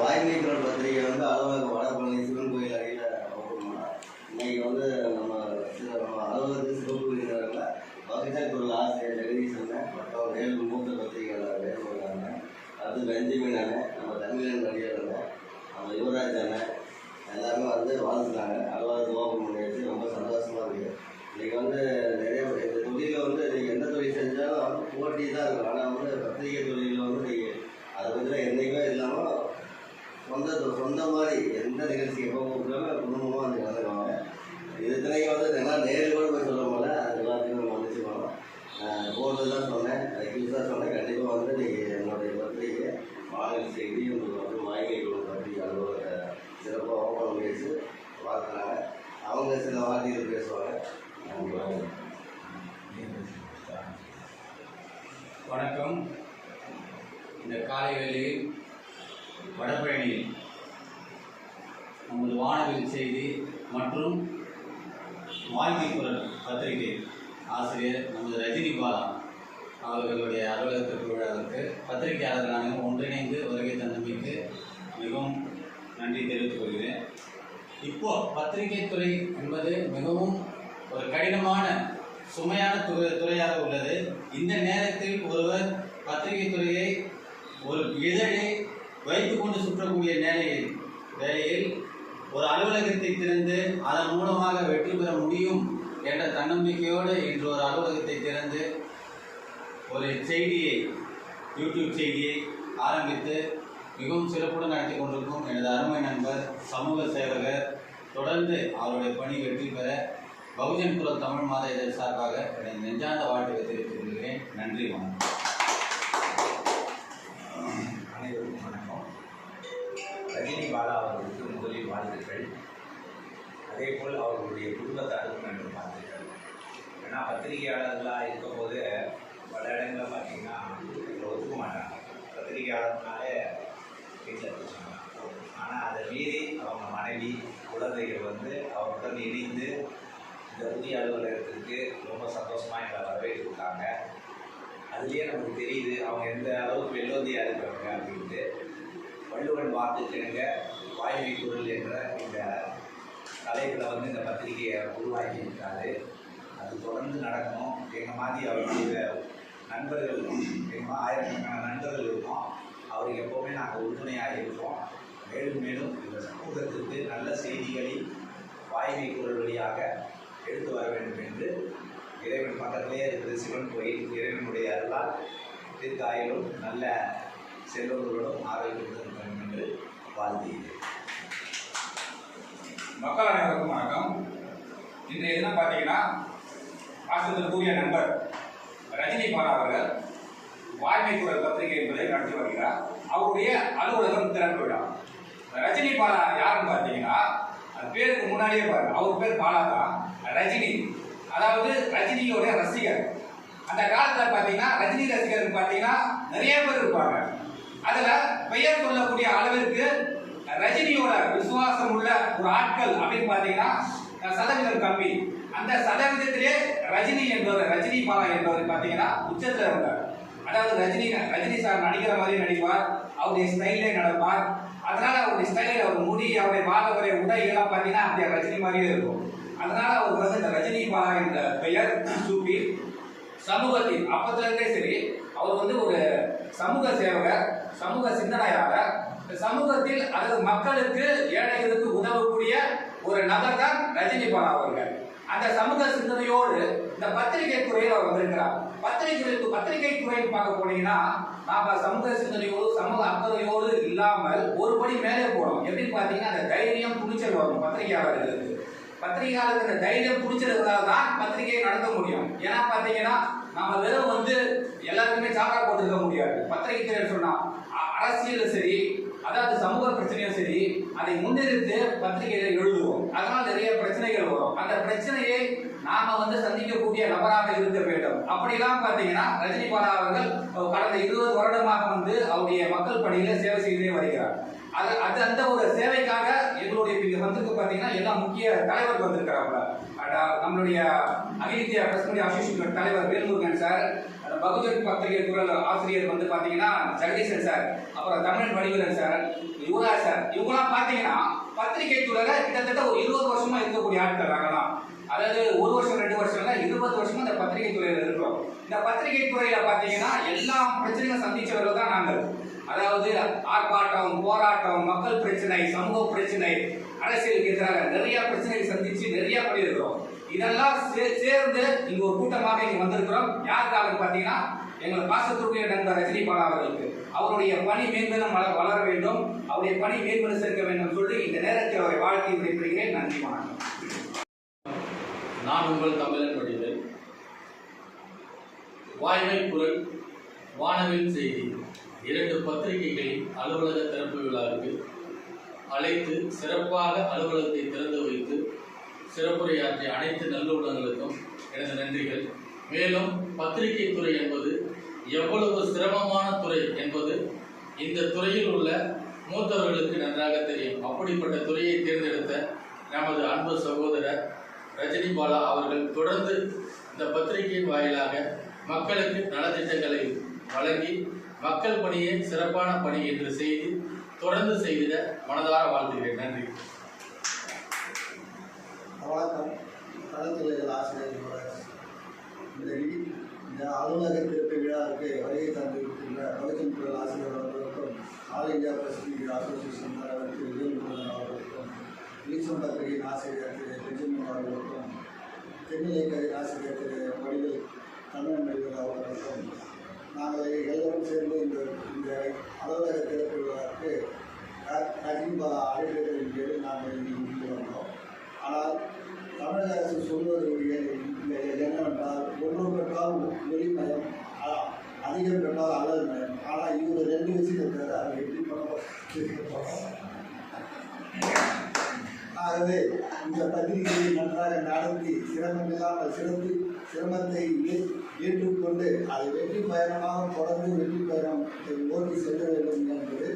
வாய்மீக்கிறோம் பத்திரிகை வந்து அலுவலகம் வடபழனி சிவன் கோயில் அருகில் இன்னைக்கு வந்து நம்ம நம்ம சிவப்பு விருந்தினர்கள பகுஜன் பொருள் ஆசிரியர் ஜெகதீசன் வேலு மூத்த பத்திரிகையாளர் வேலுங்க அடுத்து பெஞ்சமின் அண்ணன் நம்ம தமிழன் நடிகர் யுவராஜ் அண்ணன் எல்லாருமே வந்து வாழ்ந்துட்டாங்க அலுவலகத்தை ஓப்பன் பண்ணி ரொம்ப சந்தோஷமாக இருக்குது இன்னைக்கு வந்து நிறைய தொழிலில் வந்து நீங்கள் எந்த தொழில் செஞ்சாலும் போட்டி தான் இருக்கும். ஆனால் வந்து பத்திரிகை தொழிலில் வந்து நீங்கள் அதை பற்றி என்றைக்குமே இல்லாமல் சொந்த சொந்த மாதிரி எந்த நிகழ்ச்சி எப்போ கூப்பிட்டாலும் குடும்பமாக வந்து கலந்துக்குவாங்க. இது வந்து நல்லா நேரில் கூட போய் சொல்ல முடியல அது எல்லாத்தையும் நம்ம வந்துச்சுக்கணும் போர்டு தான் சொன்னேன். ரெக்யூஸாக சொன்னேன். கண்டிப்பாக வந்து நீங்கள் என்னுடைய பத்திரிகை மாநில செய்தி உங்களுக்கு வந்து வாய்கை குழு பத்திரிகை அலுவலக சிறப்பாக ஓப்பன் பேசி வாழ்த்துறாங்க அவங்க சில வார்த்தைகள் பேசுவாங்க நன்றி. வணக்கம். இந்த காலை வேளையில் வடபழனியில் நமது வானவில் செய்தி மற்றும் வாழ்க்கை குரல் பத்திரிகை ஆசிரியர் நமது ரஜினி பாலா அவர்களுடைய அலுவலகத்திற்கு விழாவிற்கு பத்திரிகையாளர் ஒன்றிணைந்து வருகை தந்தமைக்கு மிகவும் நன்றி தெரிவித்துக் கொள்கிறேன். இப்போ பத்திரிகை துறை என்பது மிகவும் ஒரு கடினமான சுமையான துறை துறையாக உள்ளது. இந்த நேரத்தில் ஒருவர் பத்திரிகை துறையை ஒரு இதழை வைத்துக்கொண்டு சுற்றக்கூடிய நிலையில் வேலையில் ஒரு அலுவலகத்தை திறந்து அதன் மூலமாக வெற்றி பெற முடியும் என்ற தன்னம்பிக்கையோடு இன்று ஒரு அலுவலகத்தை திறந்து ஒரு செய்தியை யூடியூப் செய்தியை ஆரம்பித்து மிகவும் சிறப்புடன் நடத்தி கொண்டிருக்கும் எனது அருமை நண்பர் சமூக சேவகர் தொடர்ந்து அவருடைய பணி வெற்றி பெற பகுஜன் குரல் தமிழ் மாத இதழ் சார்பாக எனது நெஞ்சார்ந்த வாழ்த்துக்களை தெரிவித்துக் கொள்கிறேன் நன்றி வணக்கம். அனைவருக்கும் வணக்கம். ரஜினி பாலா அவர்களுக்கு முதலில் வாழ்த்துக்கள். அதேபோல் அவர்களுடைய குடும்பத்தாருக்கும் என்று வாழ்த்துக்கள். ஏன்னா பத்திரிகையாளர்களாக இருக்கும்போது பல இடங்களில் பார்த்தீங்கன்னா ஒதுக்க ஒத்துக்க மாட்டாங்க. பத்திரிகையாளர்னாலே வீட்டில் இருக்காங்க ஆனால் அதை மீறி அவங்க மனைவி குழந்தைகள் வந்து அவங்க இந்த அலுவலகத்திற்கு ரொம்ப சந்தோஷமாக எங்களை வரவேற்றிருக்காங்க. அதுலேயே நமக்கு தெரியுது அவங்க எந்த அளவுக்கு வெள்ளோந்தியாக இருக்கிறாங்க அப்படின்ட்டு. வள்ளுவன் வாக்குக்கிணங்க வாய்மை குரல் என்ற இந்த தலைப்பில் வந்து இந்த பத்திரிகையை உருவாக்கி இருக்காரு அது தொடர்ந்து நடக்கணும். எங்கள் மாதிரி அவருடைய நண்பர்கள் எங்கள் ஆயிரக்கணக்கான நண்பர்கள் இருக்கோம். அவருக்கு எப்போவுமே நாங்கள் உறுதுணையாக இருப்போம். மேலும் மேலும் இந்த சமூகத்திற்கு நல்ல செய்திகளை வாய்மை குரல் வழியாக எடுத்து வர வேண்டும் என்று இறைவன் பக்கத்திலே இருக்கிற சிவன் கோயில் இறைவனுடைய அருளால் தீர்க்காயிலும் நல்ல செல்வங்களோடும் ஆரோக்கியத்துடன் வேண்டும் என்று வாழ்த்துகிறேன். மக்கள் அனைவருக்கும் வணக்கம். இன்றைய தினம் பார்த்தீங்கன்னா ஆசிரியர் நண்பர் ரஜினி பாலா அவர்கள் வாய்மை குரல் பத்திரிகை என்பதை நடத்தி வருகிறார். அவருடைய அலுவலகம் திறந்து விழா. ரஜினி பாலா யாருன்னு பார்த்தீங்கன்னா அது பேருக்கு முன்னாடியே பாருங்க. அவர் பேர் பாலா தான் ரஜினி. அதாவது ரஜினியோட ரசிகர். அந்த காலத்தில் பார்த்தீங்கன்னா ரஜினி ரசிகர் பார்த்தீங்கன்னா நிறைய பேர் இருப்பாங்க. அதுல பெயர் சொல்லக்கூடிய அளவிற்கு ரஜினியோட விசுவாசம் உள்ள ஒரு ஆட்கள் அப்படின்னு பாத்தீங்கன்னா சதவீதம் கம்மி. அந்த சதவீதத்திலே ரஜினி என்பவர் ரஜினி பாலா என்பவர் பாத்தீங்கன்னா உச்சத்துல இருந்தார். அதாவது ரஜினி ரஜினி சார் நடிக்கிற மாதிரி நடிப்பார். அவருடைய ஸ்டைலே நடப்பார். அதனால அவருடைய ஸ்டைலில் அவர் முடி அவருடைய வாழவரை உடை எல்லாம் பார்த்தீங்கன்னா அப்படியே ரஜினி மாதிரியே இருக்கும். அதனால அவர் வந்து இந்த ரஜினி பாலா என்ற பெயர் சூப்பி சமூகத்தில் அப்பத்திலிருந்தே சரி அவர் வந்து ஒரு சமூக சேவகர் சமூக சிந்தனையாளர். இந்த சமூகத்தில் அல்லது மக்களுக்கு ஏழைகளுக்கு உதவக்கூடிய ஒரு நபர் தான் ரஜினி பாலா அவர்கள். அந்த சமூக சிந்தனையோடு இந்த பத்திரிகை துறையில் அவர் வந்திருக்கிறார். பத்திரிகை பத்திரிகை துறைன்னு பார்க்க போனீங்கன்னா நாம சமூக சிந்தனையோடு சமூக அக்கறையோடு இல்லாமல் ஒருபடி மேலே போனோம் எப்படின்னு பார்த்தீங்கன்னா அந்த தைரியம் துணிச்சல் வரும் பத்திரிகையாளர்களுக்கு. பத்திரிகையாளருக்கு அந்த தைரியம் பிடிச்சிருந்தால் தான் பத்திரிகையை நடத்த முடியும். ஏன்னா பார்த்தீங்கன்னா நம்ம வெறும் வந்து எல்லாருக்குமே சாக்கா போட்டுருக்க முடியாது. பத்திரிகை துறையில் சொன்னா அரசியலும் சரி அதாவது சமூக பிரச்சனையும் சரி அதை முன்னிறுத்து பத்திரிகையில எழுதுவோம். அதனால நிறைய பிரச்சனைகள் வரும். அந்த பிரச்சனையை நாம வந்து சந்திக்கக்கூடிய நபராக இருக்க வேண்டும். அப்படிலாம் பாத்தீங்கன்னா ரஜினி பாலா அவர்கள் கடந்த இருபது வருடமாக வந்து அவருடைய மக்கள் பணியில சேவை செய்தே வருகிறார். அது அது அந்த ஒரு சேவைக்காக வந்திருக்கு பார்த்தீங்கன்னா எல்லா முக்கிய தலைவர் வந்திருக்கிறாங்க நம்மளுடைய அகில இந்திய பிரஸ் மீடியா அசோசியேஷன் தலைவர் வேல்முருகன் சார் பகுஜன் பத்திரிகை குரல் ஆசிரியர் வந்து பார்த்தீங்கன்னா ஜெகதீசன் சார் அப்புறம் தமிழ் வடிவரன் சார் யுவராஜ் சார். இவங்கெல்லாம் பார்த்தீங்கன்னா பத்திரிகை துறையில கிட்டத்தட்ட ஒரு இருபது வருஷமா இருக்கக்கூடிய ஆட்கள் நாங்களாம் அதாவது ஒரு வருஷம் ரெண்டு வருஷம் இல்லை இருபது வருஷமா இந்த பத்திரிகை துறையில இருக்கிறோம். இந்த பத்திரிகை துறையில பார்த்தீங்கன்னா எல்லா பிரச்சனையும் சந்திச்சவர்கள் தான் நாங்கள். அதாவது ஆர்ப்பாட்டம் போராட்டம் மக்கள் பிரச்சனை சமூக பிரச்சனை அரசியலுக்கு எதிராக நிறைய பிரச்சனைகள் சந்திச்சு நிறைய பண்ணியிருக்கிறோம். இதெல்லாம் சேர்ந்து இங்க ஒரு கூட்டமாக இங்க வந்திருக்கிறோம். யாருக்காக பாத்தீங்கன்னா எங்கள் பாசத்துக்குரிய நண்பர் ரஜினி பாலா அவர்களுக்கு. அவருடைய பணி மேம்படும் வளர வளர வேண்டும். அவருடைய பணி மேம்படு சேர்க்க வேண்டும் சொல்லி இந்த நேரத்தில் அவரை வாழ்த்தி விடைபெறுகிறேன். நன்றி வணக்கம். நான் உங்கள் தமிழன் வடிவேல். வாய்மை குரல் வானவில் செய்தி. இரண்டு பத்திரிகைகளின் அலுவலக திறப்பு விழாவுக்கு அழைத்து சிறப்பாக அலுவலகத்தை திறந்து வைத்து சிறப்புரையாற்றிய அனைத்து நல்லுள்ளங்களுக்கும் எனது நன்றிகள். மேலும் பத்திரிகை துறை என்பது எவ்வளவு சிரமமான துறை என்பது இந்த துறையில் உள்ள மூத்தவர்களுக்கு நன்றாக தெரியும். அப்படிப்பட்ட துறையை தேர்ந்தெடுத்த நமது அன்பு சகோதரர் ரஜினி பாலா அவர்கள் தொடர்ந்து இந்த பத்திரிகையின் வாயிலாக மக்களுக்கு நலத்திட்டங்களை வழங்கி மக்கள் பணியை சிறப்பான பணி என்று செய்து தொடர்ந்து செய்திட மனதார வாழ்த்துகிறேன். நன்றி. வணக்கம். கலந்துரையாடல் ஆசிரியர் இந்த இ- இந்த அலுவலக திறப்பு விழாவுக்கு வருகை தந்திருக்கின்ற பகுஜன் குரல் ஆசிரியர் அவர்களுக்கும் all India press media association தலைவர் திரு வேலுமுருகன் அவர்களுக்கும் விழிச்சம் பத்திரிகையின் ஆசிரியர் திரு பெஞ்சமின் அவர்களுக்கும் தென்னிலை தென்னிலைக்கரின் ஆசிரியர் திரு வடிவில் கண்ணன் வடிவில் அவர்களுக்கும் நாங்கள் எல்லோரும் சேர்ந்து இந்த இந்த அலுவலக திறப்பு விழாவுக்கு ர- ரஜினி பாலா பேரில் நாங்கள் இங்கு வந்தோம். ஆனால் தமிழக அரசு சொல்வது என்னவென்றால் ஒன்று பெற்றால் வெளிமயம் அதிகம் பெற்றால் அழகு மயம். ஆனால் இவர் ரெண்டு விஷயத்தை அதை எப்படி பண்ண ஆகவே இந்த பத்திரிகையை நன்றாக நடத்தி சிரமம் இல்லாமல் சிறந்து சிரமத்தை ஏற்றுக்கொண்டு அதை வெற்றி பயணமாக தொடர்ந்து வெற்றி பயணம் ஓட்டி செல்ல வேண்டும் என்பது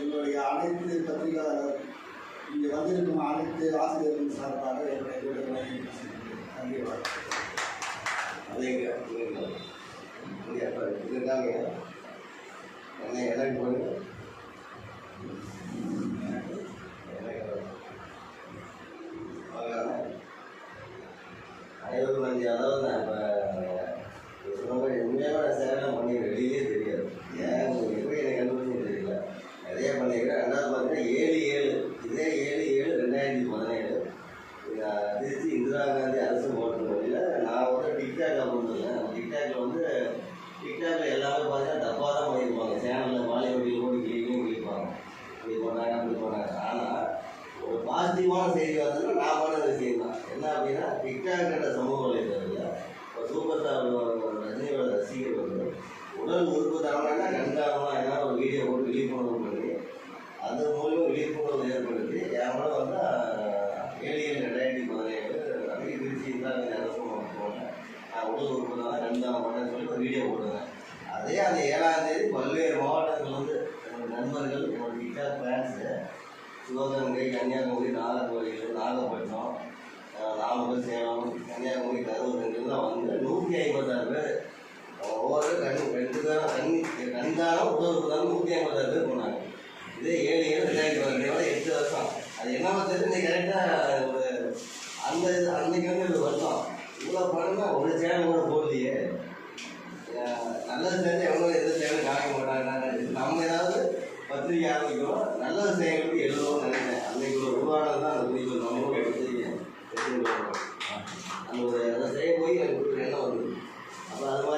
என்னுடைய அனைத்து பத்திரிகையாளர் இங்கே வந்திருக்கும் அனைத்து ஆசிரியர்கள் சார்பாக என்னுடைய நன்றி வணக்கம். அது என்ன எனக்கு அனைவருக்கும் நன்றி அதாவது நான் இப்போ சொன்ன மாதிரி உண்மையான சேவை பண்ணி வெளியிலே தெரியாது. ஏன் உங்களுக்கு எப்படி எனக்கு கண்டுபிடிச்சு தெரியல நிறைய பண்ணியிருக்கேன் ரெண்டாவது பார்த்தீங்கன்னா ஏழு ஏழு இதே ஏழு ஏழு ரெண்டாயிரத்தி பதினேழு இங்க திருச்சி இந்திரா காந்தி அரசு ஓட்டுற வழியில் நான் வந்து டிக்டாக் அக்கௌண்ட் இல்லை டிக்டாக்ல வந்து டிக்டாக்ல எல்லாமே பார்த்தீங்கன்னா தப்பாக தான் பண்ணியிருப்பாங்க சேனலில் பாலிவுட்டில் கூட கிளியும் கிளிப்பாங்க இப்படி பண்ணாங்க அப்படி பண்ணாங்க ஆனால் ஒரு பாசிட்டிவான செய்தி வந்ததுன்னா நான் பண்ண விஷயம் தான் என்ன அப்படின்னா டிக்டாக்ன்ற சமூக வலைதளத்தில் இப்போ சூப்பர் ஸ்டார் ரஜினியோட ரசிகர் வந்து உடல் உறுப்பு தரணும்னா கண்காணமாக ஏதாவது ஒரு வீடியோ போட்டு விழிப்புணர்வு பண்ணி அது மூலியம் விழிப்புணர்வு ஏற்படுத்தி என் மேலே வந்து ஏழு ஏழு ரெண்டாயிரத்தி பதினேழு அன்றைக்கி திருச்சி இருந்தாங்க அரசு போனேன் நான் உடல் உறுப்பு தான் கண்காணம் பண்ணேன்னு சொல்லி ஒரு வீடியோ போட்டிருந்தேன் அதே அந்த ஏழாம் தேதி பல்வேறு மாவட்டங்கள் வந்து என்னோட நண்பர்கள் என்னோட டிக்டாக் ஃபேன்ஸு சிவகங்கை கன்னியாகுமரி நாகர்கோவில் நாகப்பட்டினம் நாமக்கல் சேலம் கன்னியாகுமரி கரூர் இங்கெல்லாம் வந்து நூற்றி ஐம்பத்தாறு பேர். ஒவ்வொரு கண் ரெண்டு பேரும் கண் கண்தானம் உடலுக்கு தான் நூற்றி ஐம்பத்தாறு பேர் போனாங்க. இதே ஏழு ஏழு ரெண்டாயிரத்தி பதினேழு எட்டு வருஷம். அது என்ன தெரிஞ்சு இன்னைக்கு கரெக்டாக ஒரு அந்த இது அன்னைக்கு வந்து இது வருஷம் இவ்வளோ பண்ணுன்னா ஒரு சேனல் கூட போடலையே. நல்லது தெரிஞ்சு எவ்வளோ எது சேனல் காக்க மாட்டாங்க. நம்ம ஏதாவது பத்திரிக்கை ஆரம்பிக்கிறோம் நல்லது செய்யறதுக்கு எழுதணும்னு நினைக்கிறேன். அன்னைக்கு ஒரு உருவானது தான் அந்த குறிக்கோள் நம்ம கூட பத்திரிக்கை அந்த ஒரு அதை செய்ய போய் எனக்கு ஒரு எண்ணம் வந்தது அப்போ அது மாதிரி